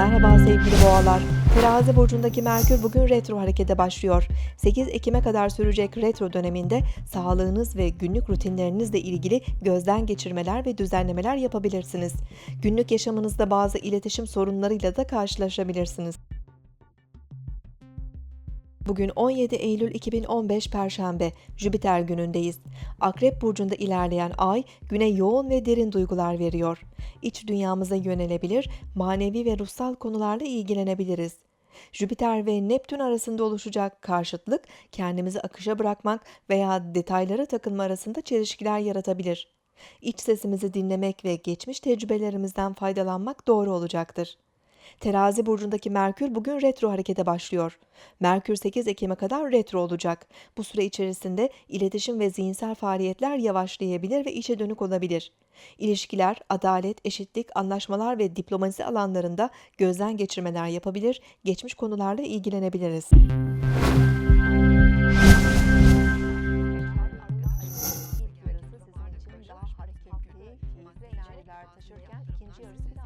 Merhaba sevgili boğalar. Terazi burcundaki Merkür bugün retro harekete başlıyor. 8 Ekim'e kadar sürecek retro döneminde sağlığınız ve günlük rutinlerinizle ilgili gözden geçirmeler ve düzenlemeler yapabilirsiniz. Günlük yaşamınızda bazı iletişim sorunlarıyla da karşılaşabilirsiniz. Bugün 17 Eylül 2015 Perşembe, Jüpiter günündeyiz. Akrep burcunda ilerleyen ay güne yoğun ve derin duygular veriyor. İç dünyamıza yönelebilir, manevi ve ruhsal konularla ilgilenebiliriz. Jüpiter ve Neptün arasında oluşacak karşıtlık kendimizi akışa bırakmak veya detaylara takılma arasında çelişkiler yaratabilir. İç sesimizi dinlemek ve geçmiş tecrübelerimizden faydalanmak doğru olacaktır. Terazi burcundaki Merkür bugün retro harekete başlıyor. Merkür 8 Ekim'e kadar retro olacak. Bu süre içerisinde iletişim ve zihinsel faaliyetler yavaşlayabilir ve içe dönük olabilir. İlişkiler, adalet, eşitlik, anlaşmalar ve diplomasi alanlarında gözden geçirmeler yapabilir, geçmiş konularla ilgilenebiliriz. Taşırken ikinci